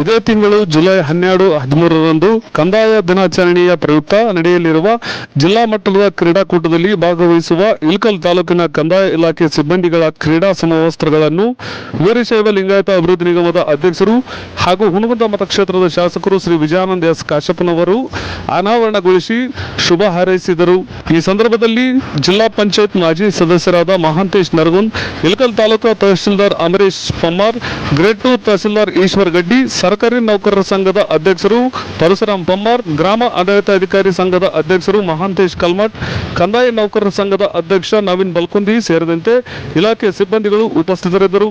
ಇದೇ ತಿಂಗಳು ಜುಲೈ ಹನ್ನೆರಡು ಹದಿಮೂರರಂದು ಕಂದಾಯ ದಿನಾಚರಣೆಯ ಪ್ರಯುಕ್ತ ನಡೆಯಲಿರುವ ಜಿಲ್ಲಾ ಮಟ್ಟದ ಕ್ರೀಡಾಕೂಟದಲ್ಲಿ ಭಾಗವಹಿಸುವ ಇಳಕಲ್ ತಾಲೂಕಿನ ಕಂದಾಯ ಇಲಾಖೆ ಸಿಬ್ಬಂದಿಗಳ ಕ್ರೀಡಾ ಸಮವಸ್ತ್ರಗಳನ್ನು ವೀರಶೈವ ಲಿಂಗಾಯತ ಅಭಿವೃದ್ಧಿ ನಿಗಮದ ಅಧ್ಯಕ್ಷರು ಹಾಗೂ ಹುಣಗುಂದ ಮತಕ್ಷೇತ್ರದ ಶಾಸಕರು ಶ್ರೀ ವಿಜಯಾನಂದ ಎಸ್ ಕಾಶಪ್ಪನವರು ಅನಾವರಣಗೊಳಿಸಿ ಶುಭ ಹಾರೈಸಿದರು. ಈ ಸಂದರ್ಭದಲ್ಲಿ ಜಿಲ್ಲಾ ಪಂಚಾಯತ್ ಮಾಜಿ ಸದಸ್ಯರಾದ ಮಹಾಂತೇಶ್ ನರಗುಂದ್ ಇಳಕಲ್ ತಾಲೂಕಾ ತಹಶೀಲ್ದಾರ್ ಅಮರೇಶ್ ಪಮ್ಮಾರ್, ಗ್ರೇಡ್ ಟು ತಹಶೀಲ್ದಾರ್ ಈಶ್ವರ್ ಗಡ್ಡಿ, ಸರ್ಕಾರಿ ನೌಕರರ ಸಂಘದ ಅಧ್ಯಕ್ಷರು ಪರಶುರಾಮ್ ಪಮ್ಮಾರ್, ಗ್ರಾಮ ಆಡಳಿತಾಧಿಕಾರಿ ಸಂಘದ ಅಧ್ಯಕ್ಷರು ಮಹಾಂತೇಶ್ ಕಲ್ಮಠ್, ಕಂದಾಯ ನೌಕರರ ಸಂಘದ ಅಧ್ಯಕ್ಷ ನವೀನ್ ಬಲ್ಕುಂದಿ ಸೇರಿದಂತೆ ಇಲಾಖೆ ಸಿಬ್ಬಂದಿಗಳು ಉಪಸ್ಥಿತರಿದ್ದರು.